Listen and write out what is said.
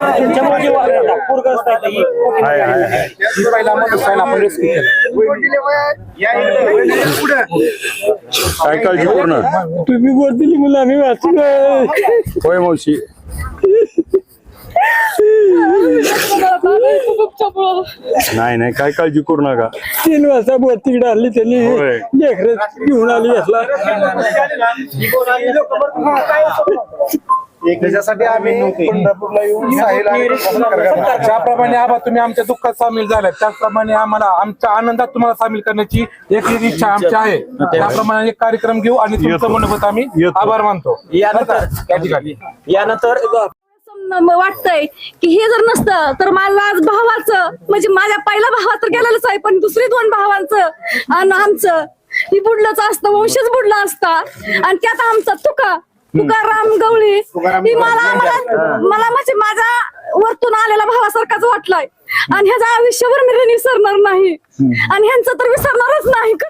त्यांच्यामुळे जे वा- पूरग्रस्त आहेत ही मोठी आहे, आहे, आहे. ही पहिला माणूस आहे ना आपण rescue केलं. काय काळजी पूर्ण तुम्ही गोड दिली मुलं आम्ही वाचलो होय मावशी. नाही नाही काय काळजी करू नका. तीन वाजता बोट तिकडे आणली त्यांनी. होय. लेकर घेऊन आली घेतला त्याच्यासाठी आम्ही पंढरपूरला येऊन साहिल आणि ज्याप्रमाणे आबा तुम्ही आमच्या दुःखात सामील झालात त्याचप्रमाणे आम्हाला आमच्या आनंदात तुम्हाला सामील करण्याची एक इच्छा आमची आहे. त्याप्रमाणे एक कार्यक्रम घेऊ आणि तुमचं. मनोगत आम्ही. आभार मानतो. यानंतर त्या ठिकाणी. यानंतर म- वाटतंय की हे जर नसतं तर मला आज भावाचं म्हणजे माझ्या पहिला भावा तर गेलेलंच आहे पण दुसरी दोन भावांचं आणि आमचं ही बुडलंच असतं वंशच बुडला असता. आणि त्यात आमचा तुका तुकाराम गवळी. ही मला मला मला म्हणजे माझ्या वरतून आलेला भावासारखाच वाटलाय. आणि ह्याचं आयुष्यभर मी विसरणार नाही. आणि ह्यांचं तर विसरणारच नाही.